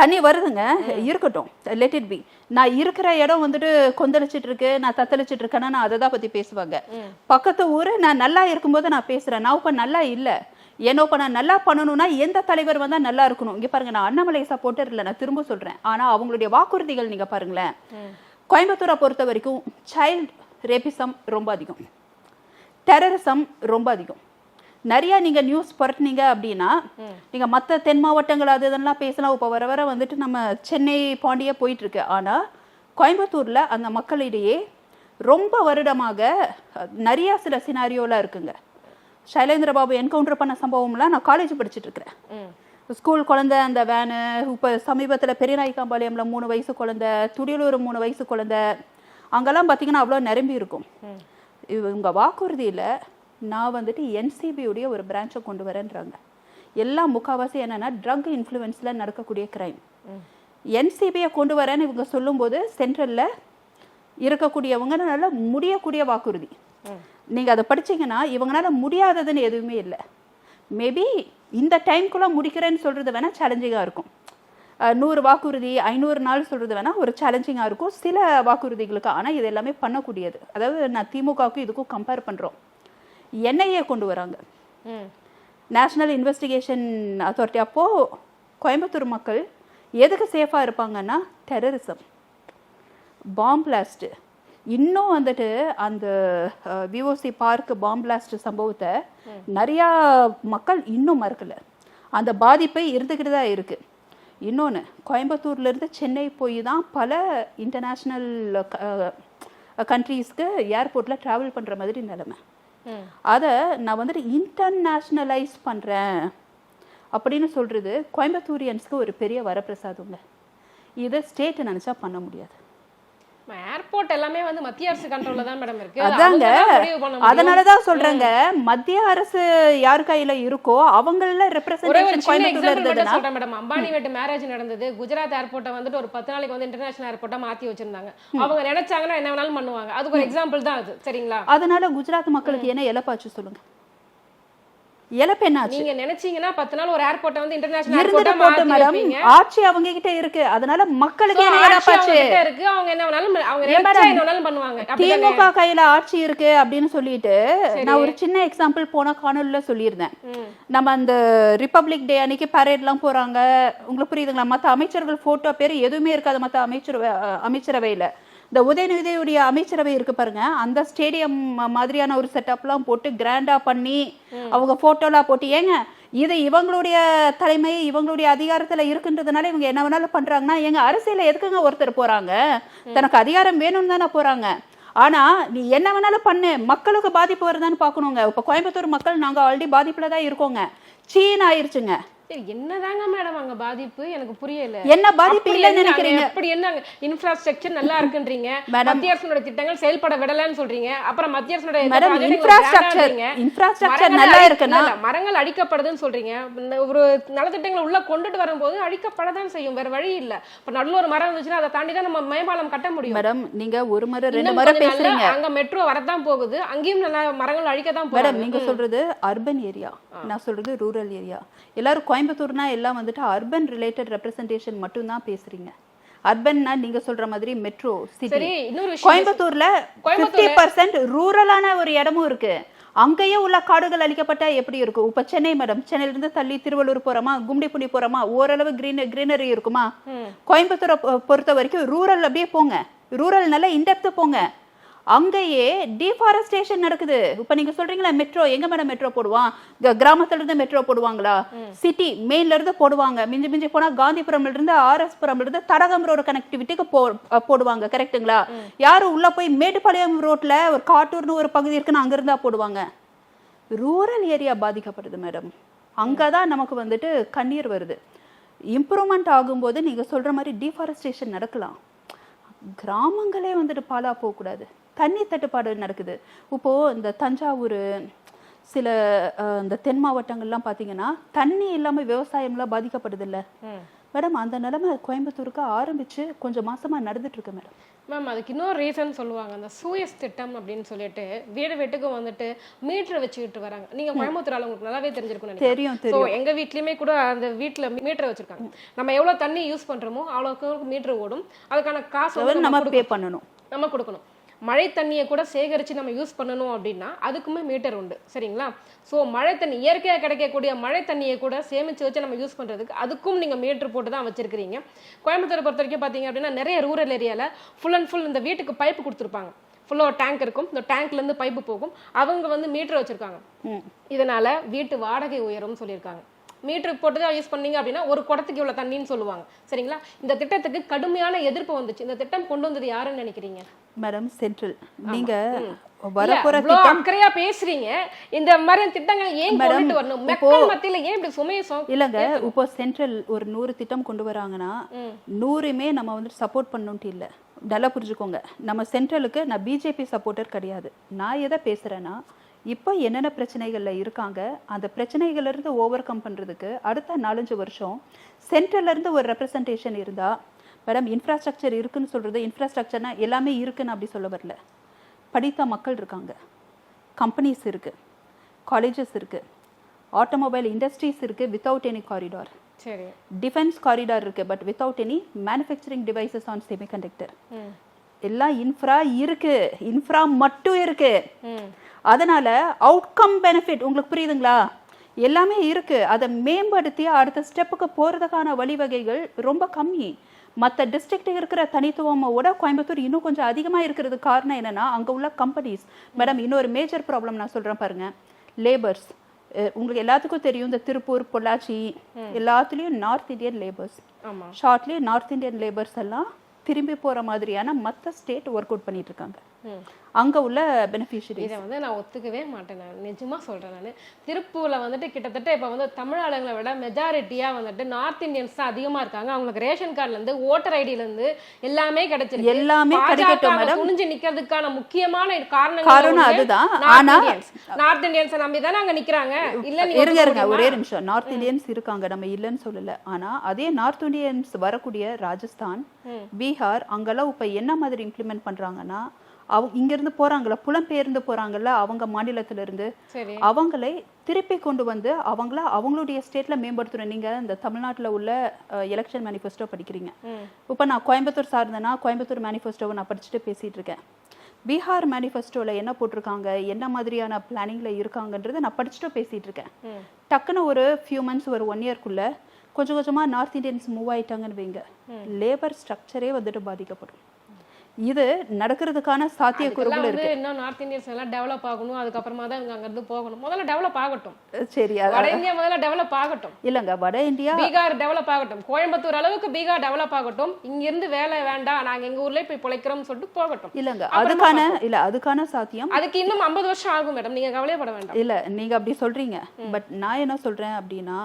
தண்ணி வருதுங்க. இருக்கட்டும். லெட் இட் பி நான் இருக்கிற இடம் வந்துட்டு கொந்தளிச்சிட்டு இருக்கு நான் தத்தளிச்சிட்டு இருக்கேன்னா நான் அதை தான் பத்தி பேசுவாங்க. பக்கத்து ஊரு நான் நல்லா இருக்கும்போது நான் பேசுறேன். நான் இப்ப நல்லா இல்ல. ஏன்னா இப்ப நான் நல்லா பண்ணணும்னா எந்த தலைவர் வந்தா நல்லா இருக்கணும். இங்க பாருங்க நான் அண்ணாமலை சப்போர்ட்டர் இல்ல நான் திரும்ப சொல்றேன். ஆனா அவங்களுடைய வாக்குறுதிகள் நீங்க பாருங்களேன். கோயம்புத்தூரை பொறுத்த வரைக்கும் சைல்ட் ரேபிசம் ரொம்ப அதிகம். டெரரிசம் ரொம்ப அதிகம். நிறைய நீங்க நியூஸ் புரட்டினீங்க அப்படின்னா நீங்க மத்த தென் மாவட்டங்கள் அது இதெல்லாம் பேசலாம். இப்போ வர வர வந்துட்டு நம்ம சென்னை பாண்டியே போயிட்டு இருக்கு ஆனா கோயம்புத்தூர்ல அந்த மக்களிடையே ரொம்ப வருடமாக நிறைய சில சினாரியோலாம் இருக்குங்க. சைலேந்திர பாபு என்கவுண்டர் பண்ண சம்பவம்லாம் நான் காலேஜ் படிச்சுட்டு இருக்கிறேன். ஸ்கூல் குழந்தை அந்த வேனு இப்போ சமீபத்தில் பெரியநாய்க்காம்பாளையம்ல மூணு வயசு குழந்தை துடியலூர் மூணு வயசு குழந்தை அங்கெல்லாம் பார்த்தீங்கன்னா அவ்வளோ நிரம்பி இருக்கும். இவங்க வாக்குறுதியில் நான் வந்துட்டு என்சிபியுடைய ஒரு பிரான்ச்சை கொண்டு வரேன்றாங்க. எல்லாம் முக்காவாசி என்னன்னா ட்ரக் இன்ஃப்ளூயன்ஸில் நடக்கக்கூடிய கிரைம் என்சிபியை கொண்டு வரேன்னு இவங்க சொல்லும்போது சென்ட்ரலில் இருக்கக்கூடியவங்க நல்லா முடியக்கூடிய வாக்குறுதி. நீங்கள் அதை படிச்சீங்கன்னா இவங்களால முடியாததுன்னு எதுவுமே இல்லை. மேபி இந்த டைம்குள்ளே முடிக்கிறேன்னு சொல்கிறது வேணால் சேலஞ்சிங்காக இருக்கும். நூறு வாக்குறுதி ஐநூறு நாள் சொல்றது வேணா ஒரு சேலஞ்சிங்காக இருக்கும். சில வாக்குறுதிகளுக்கு. ஆனா இது எல்லாமே பண்ணக்கூடியது. அதாவது நான் திமுகவுக்கும் இதுக்கும் கம்பேர் பண்றோம். என்ஐஏ கொண்டு வராங்க. நேஷ்னல் இன்வெஸ்டிகேஷன் அத்தாரிட்டி அப்போது கோயம்புத்தூர் மக்கள் எதுக்கு சேஃபாக இருப்பாங்கன்னா டெரரிசம் பாம் பிளாஸ்ட்டு இன்னும் வந்துட்டு அந்த விஓசி பார்க் பாம் பிளாஸ்ட் சம்பவத்தை நிறையா மக்கள் இன்னும் மறக்கல. அந்த பாதிப்பை இருந்துக்கிட்டு தான் இருக்கு. இன்னொன்று கோயம்புத்தூர்லேருந்து சென்னை போய் தான் பல இன்டர்நேஷ்னல் கண்ட்ரீஸ்க்கு ஏர்போர்ட்டில் ட்ராவல் பண்ணுற மாதிரி நிலைமை. அதை நான் வந்துட்டு இன்டர்நேஷ்னலைஸ் பண்ணுறேன் அப்படின்னு சொல்கிறது கோயம்புத்தூரியன்ஸ்க்கு ஒரு பெரிய வரப்பிரசாதங்க இதை ஸ்டேட் நினச்சா பண்ண முடியாது. ஏர்போர்ட் எல்லாமே வந்து மத்திய அரசு கண்ட்ரோல்ல தான் மேடம் இருக்கு. அதாங்க. அதனால தான் சொல்றேங்க. மத்திய அரசு யார் கையில இருக்கோ அவங்கள ரெப்ரசன்டேஷன் கோயம்புத்தூர்ல இருந்ததுன்னா சொல்றேன் மேடம் அம்பானி வீட்டு மேரேஜ் நடந்தது. குஜராத் ஏர்போர்ட்டை வந்துட்டு ஒரு பத்து நாளைக்கு வந்து இன்டர்நேஷனல் ஏர்போர்ட்டா மாத்தி வச்சிருந்தாங்க. அவங்க நினைச்சாங்கன்னா என்ன வேணாலும் பண்ணுவாங்க. அதுக்கு ஒரு எக்ஸாம்பிள் தான் அது. சரிங்களா? அதனால குஜராத் மக்களுக்கு என்ன இழப்பாச்சு சொல்லுங்க. இழப்பு என்னாச்சு? நீங்க நினைச்சீங்கன்னா பத்து நாள் ஒரு ஏர்போர்ட்டை வந்து இன்டர்நேஷனல் ஏர்போர்ட்டா மாத்தி மேடம் ஆட்சி அவங்க கிட்ட இருக்கு. அதனால மக்களுக்கு So, என்ன ஆட்சி இழப்பாச்சு அவங்க கிட்ட இருக்கு. அவங்க என்ன வேணாலும் அவங்க ஏன் நினைச்சா madam? என்ன வேணாலும் பண்ணுவாங்க. அப்படிதானே? திமுக கையில ஆட்சி இருக்கு அப்படின்னு சொல்லிட்டு நான் ஒரு சின்ன எக்ஸாம்பிள் போன காணொலியில சொல்லியிருந்தேன். நம்ம அந்த ரிப்பப்ளிக் டே அன்னைக்கு பரேட்லாம் போறாங்க. உங்களுக்கு புரியுதுங்களா? மற்ற அமைச்சர்கள் போட்டோ பேர் எதுவுமே இருக்காது. மற்ற அமைச்சரவை அமைச்சரவையில. இந்த உதயநிதியுடைய அமைச்சரவை இருக்கு பாருங்க. அந்த ஸ்டேடியம் மாதிரியான ஒரு செட்டப்லாம் போட்டு கிராண்டா பண்ணி அவங்க போட்டோலாம் போட்டு ஏங்க இது இவங்களுடைய தலைமை இவங்களுடைய அதிகாரத்துல இருக்குன்றதுனால இவங்க என்ன வேணாலும் பண்றாங்கன்னா எங்க அரசியல எதுக்குங்க ஒருத்தர் போறாங்க? தனக்கு அதிகாரம் வேணும்னு தானே போறாங்க. ஆனா நீ என்ன வேணாலும் பண்ணு மக்களுக்கு பாதிப்பு வருதான்னு பார்க்கணுங்க. இப்ப கோயம்புத்தூர் மக்கள் நாங்க ஆல்ரெடி பாதிப்புல தான் இருக்கோங்க. சீன் ஆயிருச்சுங்க. சரி, என்னதாங்க மேடம் அங்க பாதிப்பு? எனக்கு புரியல. என்ன பாதிப்பு அங்க- நினைக்கிறீங்க? அப்படி என்ன இன்ஃப்ராஸ்ட்ரக்சர் நல்லா இருக்குன்றீங்க. மத்திய அரசுடைய திட்டங்கள் செயல்பட விடலன்னு சொல்றீங்க. அப்புறம் மத்திய அரசுடைய வேண்டான்றீங்க. infrastructure மரங்கள் நல்லா இல்ல, இல்ல, மரங்கள் அழிக்கப்படுதுன்னு சொல்றீங்க. ஒரு நலத்திட்டங்களை உள்ள கொண்டுட்டு வரும்போது அழிக்கப்படதான் செய்யும். வேற வழி இல்ல. இப்ப நடுவுல ஒரு மரம் இருந்துச்சுன்னா அதை தாண்டி தான் நம்ம மேம்பாலம் கட்ட முடியும். மேடம் நீங்க ஒரு முறை ரெண்டு நாள்ல பேசுறீங்க. அங்க மெட்ரோ வரதான் போகுது. அங்கேயும் நல்லா மரங்கள் அழிக்கத்தான் மேடம் போறாங்க. நீங்க சொல்றது அர்பன் ஏரியா நான் சொல்றது ரூரல் ஏரியா எல்லாரும் கோயம்புத்தூர்னா எல்லாம் வந்துட்டு அர்பன் ரிலேட்டட் ரெப்ரசன்டேஷன் மட்டும் தான் பேசுறீங்க அர்பன்னா நீங்க சொல்ற மாதிரி மெட்ரோ சிட்டி கோயம்புத்தூர்ல பிப்டி பர்சன்ட் ரூரலான ஒரு இடமும் இருக்கு. அங்கேயே உள்ள காடுகள் அழிக்கப்பட்டா எப்படி இருக்கும்? இப்ப சென்னை மேடம் சென்னையில இருந்து தள்ளி திருவள்ளூர் போறோமா கும்டிப்புடி போறோமா ஓரளவு கிரீன் கிரீனரி இருக்குமா? கோயம்புத்தூரை பொறுத்த வரைக்கும் ரூரல் அப்படியே போங்க. ரூரல் நல்லா இன்டெப்த் போங்க. அங்கேயே டிஃபாரஸ்டேஷன் நடக்குது. இப்ப நீங்க சொல்றீங்களா மெட்ரோ எங்க மேடம் மெட்ரோ போடுவான்? கிராமத்துல இருந்து மெட்ரோ போடுவாங்களா? சிட்டி மெயின்ல இருந்து போடுவாங்க. மிஞ்சி மிஞ்சி போனா காந்திபுரம்ல இருந்து ஆர்எஸ் புரம்ல இருந்து தடகம் ரோடு கனெக்டிவிட்டிக்கு போ போடுவாங்க கரெக்ட்டுங்களா யாரும் உள்ள போய் மேட்டுப்பாளையம் ரோட்ல ஒரு காட்டூர்னு ஒரு பகுதி இருக்குன்னு அங்க இருந்தா போடுவாங்க. ரூரல் ஏரியா பாதிக்கப்படுது மேடம் அங்கதான் நமக்கு வந்துட்டு கண்ணீர் வருது. இம்ப்ரூவ்மெண்ட் ஆகும்போது நீங்க சொல்ற மாதிரி டிஃபாரஸ்டேஷன் நடக்கலாம். கிராமங்களே வந்துட்டு பாலா போகக்கூடாது. தண்ணி தட்டுப்பாடு நடக்குது. இப்போ இந்த தஞ்சாவூர் சில இந்த தென் மாவட்டங்கள்லாம் பார்த்தீங்கன்னா தண்ணி இல்லாமல் விவசாயம்லாம் பாதிக்கப்படுது இல்ல மேடம் அந்த நிலைமை கோயம்புத்தூருக்கு ஆரம்பிச்சு கொஞ்சம் மாசமா நடந்துட்டு இருக்கு மேடம். மேம் அதுக்கு இன்னொரு ரீசன் சொல்லுவாங்க. அந்த சூயஸ் திட்டம் அப்படின்னு சொல்லிட்டு வீடு வீட்டுக்கு வந்துட்டு மீட்டர் வச்சுக்கிட்டு வராங்க. நீங்க கோயம்புத்தூர் உங்களுக்கு நல்லாவே தெரிஞ்சிருக்கும் தெரியும், ஸோ எங்க வீட்லயுமே கூட அந்த வீட்ல மீட்டர் வச்சிருக்காங்க. நம்ம எவ்வளவு தண்ணி யூஸ் பண்றோமோ அவ்வளவுக்கு மீட்டர் ஓடும். அதுக்கான காசு நம்ம பே பண்ணணும். நம்ம கொடுக்கணும். மழை தண்ணியை கூட சேகரித்து நம்ம யூஸ் பண்ணணும் அப்படின்னா அதுக்குமே மீட்டர் உண்டு. சரிங்களா? ஸோ மழை தண்ணி இயற்கையாக கிடைக்கக்கூடிய மழை தண்ணியை கூட சேமித்து வச்சு நம்ம யூஸ் பண்ணுறதுக்கு அதுக்கும் நீங்கள் மீட்டர் போட்டு தான் வச்சிருக்கிறீங்க. கோயம்புத்தூரை பொறுத்த வரைக்கும் பார்த்தீங்க அப்படின்னா நிறைய ரூரல் ஏரியாவில் ஃபுல் அண்ட் ஃபுல் இந்த வீட்டுக்கு பைப்பு கொடுத்துருப்பாங்க. ஃபுல்லாக ஒரு டேங்க் இருக்கும். இந்த டேங்க்லேருந்து பைப்பு போகும். அவங்க வந்து மீட்டர் வச்சுருக்காங்க. இதனால வீட்டு வாடகை உயரும்னு சொல்லியிருக்காங்க. மீட்டர் போட்டு தான் யூஸ் பண்ணீங்க அப்படின்னா ஒரு குடத்துக்கு இவ்வளோ தண்ணின்னு சொல்லுவாங்க. சரிங்களா? இந்த திட்டத்துக்கு கடுமையான எதிர்ப்பு வந்துச்சு. இந்த திட்டம் கொண்டு வந்தது யாருன்னு நினைக்கிறீங்க? மேடம் சென்ட்ரல் நீங்க வரப்போற திட்டம் அக்கறையா பேசுறீங்க. இந்த மாதிரி திட்டங்கள் ஏன் வரணும்? மக்கள் மத்தியில ஏன் இப்படி சுமையை இல்லங்க இப்போ சென்ட்ரல் ஒரு நூறு திட்டம் கொண்டு வராங்கன்னா நூறுமே நம்ம வந்து சப்போர்ட் பண்ணணுன்ட்டு இல்லை. நல்லா புரிஞ்சுக்கோங்க. நம்ம சென்ட்ரலுக்கு நான் பிஜேபி சப்போர்ட்டர் கிடையாது. நான் எதை பேசுறேன்னா இப்போ என்னென்ன பிரச்சனைகள்ல இருக்காங்க அந்த பிரச்சனைகள்ல இருந்து ஓவர் கம் பண்றதுக்கு அடுத்த நாலஞ்சு வருஷம் சென்ட்ரல்ல இருந்து ஒரு ரெப்ரசன்டேஷன் இருந்தா மேடம் இன்ஃப்ராஸ்ட்ரக்சர் இருக்குன்னு சொல்றது இன்ஃப்ராஸ்ட்ரக்சர்னா எல்லாமே இருக்குன்னு அப்படி சொல்ல வரல. படித்த மக்கள் இருக்காங்க. கம்பெனிஸ் இருக்கு. காலேஜஸ் இருக்கு. ஆட்டோமொபைல் இண்டஸ்ட்ரீஸ் இருக்கு வித்தவுட் எனி காரிடார் சரி. டிஃபென்ஸ் காரிடார் இருக்கு but without any manufacturing devices on semiconductor. எல்லாம் இன்ஃப்ரா இருக்கு. இன்ஃப்ரா மட்டும் இருக்கு. அதனால அவுட்கம் பெனிஃபிட் உங்களுக்கு புரியுதுங்களா? எல்லாமே இருக்கு. அதை மேம்படுத்தி அடுத்த ஸ்டெப்புக்கு போறதுக்கான வழிவகைகள் ரொம்ப கம்மி. மற்ற டிஸ்ட்ரிக்ட் இருக்கிற தனித்துவமோட கோயம்புத்தூர் இன்னும் கொஞ்சம் அதிகமா இருக்கிறது காரணம் என்னன்னா அங்க உள்ள கம்பெனிஸ் மேடம் இன்னொரு மேஜர் ப்ராப்ளம் நான் சொல்றேன் பாருங்க. லேபர்ஸ் உங்களுக்கு எல்லாத்துக்கும் தெரியும் இந்த திருப்பூர் பொள்ளாச்சி எல்லாத்துலயும் நார்த் இந்தியன் லேபர்ஸ் ஆமா. ஷார்ட்லி நார்த் இந்தியன் லேபர்ஸ் எல்லாம் திரும்பி போற மாதிரியான மற்ற ஸ்டேட் ஒர்க் அவுட் பண்ணிட்டு இருக்காங்க. அங்க உள்ள பெனிஃபிஷரி இதை வந்து நான் ஒத்துக்கவே மாட்டேன் நான். நிஜமா சொல்றேன் நான். திருப்பூர்ல வந்துட்டு கிட்டத்தட்ட இப்போ வந்து தமிழ் ஆளுங்களை விட மெஜாரிட்டியா வந்துட்டு நார்த் இந்தியன்ஸ் தான் அதிகமா இருக்காங்க. அவங்களுக்கு ரேஷன் கார்டுல இருந்து ஓட்டர் ஐடில இருந்து எல்லாமே கிடைச்சிருக்கு. எல்லாமே கிடைக்கட்டும் பாஜகவை மேடம். துணிஞ்சு நிக்கிறதுக்கான முக்கியமான காரணம் காரணம் அதுதான். ஆனா- நார்த் இந்தியன்ஸ் நம்பி தானே அங்க நிக்கிறாங்க. இல்ல இருங்க இருங்க ஒரே? நிமிஷம். நார்த் இந்தியன்ஸ் இருக்காங்க. நம்ம இல்லைன்னு சொல்லல. ஆனா அதே நார்த் இந்தியன்ஸ் வரக்கூடிய ராஜஸ்தான் பீகார் அங்கெல்லாம் இப்ப என்ன மாதிரி இம்ப்ளிமெண்ட் பண்றாங்கன்னா அவங்க இங்க இருந்து போறாங்கல்ல புலம்பெயர்ந்து போறாங்கல்ல அவங்க மாநிலத்துல இருந்து சரி. அவங்களை திருப்பி கொண்டு வந்து அவங்கள அவங்களுடைய ஸ்டேட்ல மேம்படுத்தணும். நீங்க இந்த தமிழ்நாட்டுல உள்ள எலெக்ஷன் மேனிஃபெஸ்டோ படிக்கிறீங்க. இப்போ நான் கோயம்புத்தூர் சார்ந்தேன்னா கோயம்புத்தூர் மேனிஃபெஸ்டோவை நான் படிச்சுட்டு பேசிட்டு இருக்கேன். பீகார் மேனிஃபெஸ்டோல என்ன போட்டிருக்காங்க என்ன மாதிரியான பிளானிங்ல இருக்காங்கன்றதை நான் படிச்சுட்டு பேசிட்டு இருக்கேன். டக்குன்னு ஒரு ஃபியூ மந்த்ஸ் ஒரு ஒன் இயர்க்குள்ள கொஞ்சம் கொஞ்சமா நார்த் இந்தியன்ஸ் மூவ் ஆயிட்டாங்கன்னு வைங்க. லேபர் ஸ்ட்ரக்சரே வந்துட்டு பாதிக்கப்படும். இது நடக்கிறதுக்கான சாத்தியக்கூறுகள் இருக்கு. இன்னும் நார்த் இந்தியன்ஸ் எல்லாம் டெவலப் ஆகணும். அதுக்கப்புறமா தான் அங்க இருந்து போகணும். முதல்ல டெவலப் ஆகட்டும். சரி வட இந்தியா முதல்ல டெவலப் ஆகட்டும். இல்லைங்க வட இந்தியா பீகார் டெவலப் ஆகட்டும். கோயம்புத்தூர் அளவுக்கு பீகார் டெவலப் ஆகட்டும். இங்க இருந்து வேலை வேண்டாம். நாங்க எங்க ஊர்லயே போய் பிழைக்கிறோம்னு சொல்லிட்டு போகட்டும். இல்லைங்க அதுக்கான இல்ல அதுக்கான சாத்தியம் அதுக்கு இன்னும் 50 வருஷம் ஆகும் மேடம். நீங்க கவலையப்பட வேண்டாம். இல்ல நீங்க அப்படி சொல்றீங்க. பட் நான் என்ன சொல்றேன் அப்படின்னா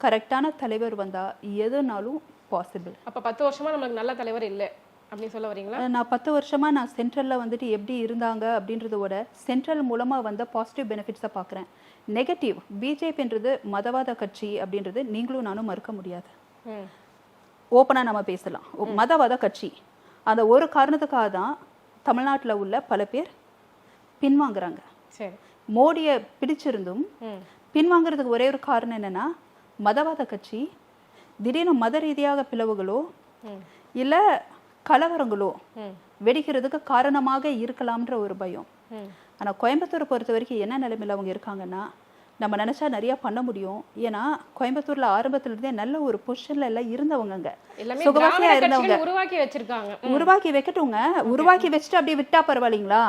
கரெக்டான தலைவர் வந்தா எதுனாலும் பாசிபிள் அப்ப பத்து வருஷமா நமக்கு நல்ல தலைவர் இல்ல. அப்படின்னு சொல்ல வரீங்களா? நான் பத்து வருஷமா நான் சென்ட்ரல்ல வந்துட்டு எப்படி இருந்தாங்க அப்படின்றத விட சென்ட்ரல் மூலமா வந்த பாசிட்டிவ் பெனிஃபிட்ஸை பார்க்குறேன் நெகட்டிவ் பிஜேபின்றது மதவாத கட்சி அப்படின்றது நீங்களும் நானும் மறுக்க முடியாது. ஓப்பனாக நம்ம பேசலாம். மதவாத கட்சி. அந்த ஒரு காரணத்துக்காக தான் தமிழ்நாட்டுல உள்ள பல பேர் பின்வாங்குறாங்க. மோடியை பிடிச்சிருந்தும். பின்வாங்குறதுக்கு ஒரே ஒரு காரணம் என்னன்னா மதவாத கட்சி திடீர்னு மத ரீதியாக பிளவுகளோ. இல்ல கலவரங்களோ. வெடிக்கிறதுக்கு காரணமாக இருக்கலாம்ன்ற ஒரு பயம். ம். ஆனா கோயம்புத்தூரை பொறுத்த வரைக்கும் என்ன நிலைமையில அவங்க இருக்காங்கன்னா நம்ம நினைச்சா நிறைய பண்ண முடியும். ஏன்னா கோயம்புத்தூர்ல ஆரம்பத்துல இருந்தே நல்ல ஒரு பொசிஷன்ல எல்லாம் இருந்தவங்க அங்க எல்லாமே சுகவாசியா திராவிட இருந்தவங்க. உருவாக்கி வச்சிருக்காங்க. உருவாக்கி வைக்கட்டுங்க. உருவாக்கி வச்சுட்டு அப்படியே விட்டா பரவாயில்லைங்களா.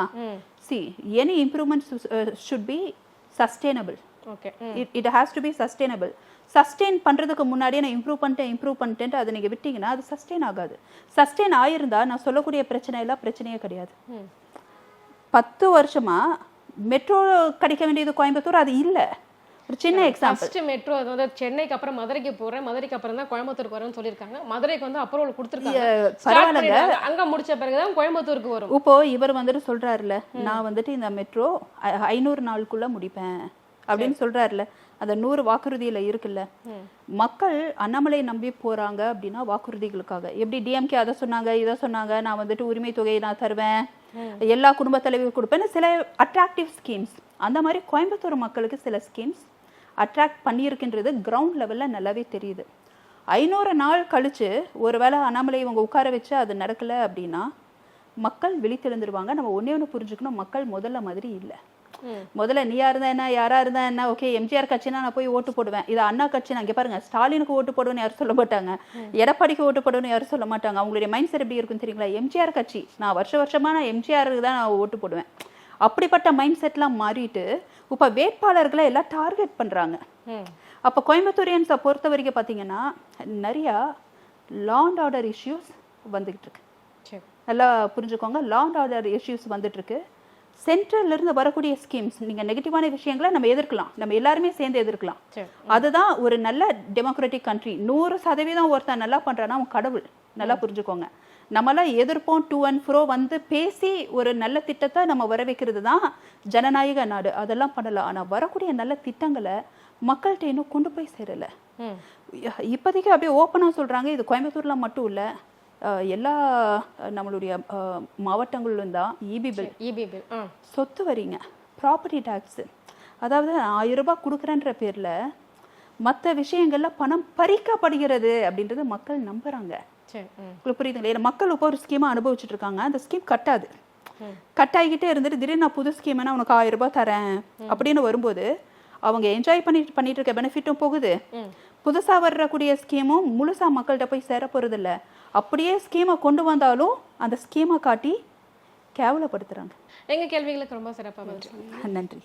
See any improvements should be sustainable okay. It has to be sustainable sustain பண்ணுறதுக்கு முன்னாடியே நான் இம்ப்ரூவ் பண்ணிட்டேன் இம்ப்ரூவ் பண்ணிட்டேன்ட்டு அதை நீங்கள் விட்டீங்கன்னா அது சஸ்டெயின் ஆகாது. சஸ்டெயின் ஆயிருந்தா நான் சொல்லக்கூடிய பிரச்சனை எல்லாம் பிரச்சனையே கிடையாது. பத்து வருஷமா மெட்ரோ கிடைக்க வேண்டியது கோயம்புத்தூர் அது இல்லை. ஒரு சின்ன எக்ஸாம்பிள் மெட்ரோ வந்து சென்னைக்கு அப்புறம் மதுரைக்கு போறேன். மதுரைக்கு அப்புறம் தான் கோயம்புத்தூருக்கு வரேன்னு சொல்லியிருக்காங்க. மதுரைக்கு வந்து அப்ரூவல் கொடுத்துருக்காங்க. அங்க முடிச்ச பிறகுதான் கோயம்புத்தூருக்கு வரும். இப்போ இவர் வந்துட்டு சொல்றாருல நான் வந்துட்டு இந்த மெட்ரோ ஐநூறு நாளுக்குள்ள முடிப்பேன் அப்படின்னு சொல்றாருல அந்த நூறு வாக்குறுதியில இருக்குல்ல. மக்கள் அண்ணாமலை நம்பி போறாங்க அப்படின்னா வாக்குறுதிகளுக்காக. எப்படி டிஎம்கே அதை சொன்னாங்க இதை சொன்னாங்க நான் வந்துட்டு உரிமை தொகையை நான் தருவேன் எல்லா குடும்ப தலைவர் கொடுப்பேன்னு சில அட்ராக்டிவ் ஸ்கீம்ஸ் அந்த மாதிரி கோயம்புத்தூர் மக்களுக்கு சில ஸ்கீம்ஸ் அட்ராக்ட் பண்ணியிருக்கின்றது கிரவுண்ட் லெவல்ல நல்லாவே தெரியுது. ஐநூறு நாள் கழிச்சு ஒருவேளை அண்ணாமலை இவங்க உட்கார வச்சு அது நடக்கல அப்படின்னா மக்கள் விழித்தெழுந்துருவாங்க. நம்ம ஒண்ணே ஒன்று புரிஞ்சுக்கணும் மக்கள் முதல்ல மாதிரி இல்லை. முதல்ல நீயா இருந்தா என்ன யாரா இருந்தா என்ன ஓகே எம்ஜிஆர் கட்சினா நான் போய் ஓட்டு போடுவேன். இது அண்ணா கட்சி நான் இங்க பாருங்க ஸ்டாலினுக்கு ஓட்டு போடுவேன்னு யாரும் சொல்ல மாட்டாங்க. எடப்பாடிக்கு ஓட்டு போடுவேன்னு யாரும் சொல்ல மாட்டாங்க. அவங்களுடைய மைண்ட் செட் எப்படி இருக்கும் தெரியுங்களா? எம்ஜிஆர் கட்சி நான் வருஷ வருஷமா நான் எம்ஜிஆருக்கு தான் நான் ஓட்டு போடுவேன். அப்படிப்பட்ட மைண்ட் செட்லாம் மாறிட்டு இப்ப வேட்பாளர்களை எல்லாம் டார்கெட் பண்றாங்க. ம். அப்போ கோயம்புத்தூரியன்ஸை பொறுத்த வரைக்கும் பார்த்தீங்கன்னா நிறையா லா அண்ட் ஆர்டர் இஷ்யூஸ் வந்துகிட்டு இருக்கு. நல்லா புரிஞ்சுக்கோங்க லா அண்ட் ஆர்டர் இஷ்யூஸ் வந்துட்டு இருக்கு சென்ட்ரல்ல இருந்து வரக்கூடிய ஸ்கீம்ஸ் நீங்க நெகட்டிவான விஷயங்களை நம்ம எதிர்க்கலாம். நம்ம எல்லாருமே சேர்ந்து எதிர்க்கலாம். அதுதான் ஒரு நல்ல டெமோக்ராட்டிக் கண்ட்ரி நூறு சதவீதம் ஒருத்தன் நல்லா பண்றான்னா அவன் கடவுள். நல்லா புரிஞ்சுக்கோங்க. நம்மளாம் எதிர்ப்போம் டூ அண்ட் ஃப்ரோ வந்து பேசி ஒரு நல்ல திட்டத்தை நம்ம வர வைக்கிறது தான் ஜனநாயக நாடு. அதெல்லாம் பண்ணலாம். ஆனா வரக்கூடிய நல்ல திட்டங்களை மக்கள்கிட்ட இன்னும் கொண்டு போய் சேரல. இப்போதைக்கு அப்படியே ஓப்பனாக சொல்றாங்க. இது கோயம்புத்தூர்ல மட்டும் இல்ல. எல்லா நம்மளுடைய மாவட்டங்களிலும் தான் இபி பில் இபி பில் சொத்து வரிங்க. ப்ராப்பர்ட்டி டேக்ஸு அதாவது ஆயிரம் ரூபாய் கொடுக்குறேன்ற பேர்ல மற்ற விஷயங்கள்ல பணம் பறிக்கப்படுகிறது அப்படின்றது மக்கள் நம்புறாங்க. உங்களுக்கு புரியுதுங்களா? மக்கள் இப்போ ஒரு ஸ்கீமை அனுபவிச்சுட்டு இருக்காங்க. அந்த ஸ்கீம் கட்டாது. கட் ஆகிக்கிட்டே இருந்துட்டு திடீர்னு நான் புது ஸ்கீம்னா உனக்கு ஆயிரம் ரூபாய் தரேன் அப்படின்னு வரும்போது அவங்க என்ஜாய் பண்ணிட்டு பண்ணிட்டு இருக்க பெனிஃபிட்டும் போகுது. புதுசா வரக்கூடிய ஸ்கீமும் முழுசா மக்கள்கிட்ட போய் சேர போறது இல்ல அப்படியே ஸ்கீமை கொண்டு வந்தாலும் அந்த ஸ்கீமை காட்டி கேவலப்படுத்துறாங்க எங்க கேள்விகளுக்கு ரொம்ப சிறப்பாக. நன்றி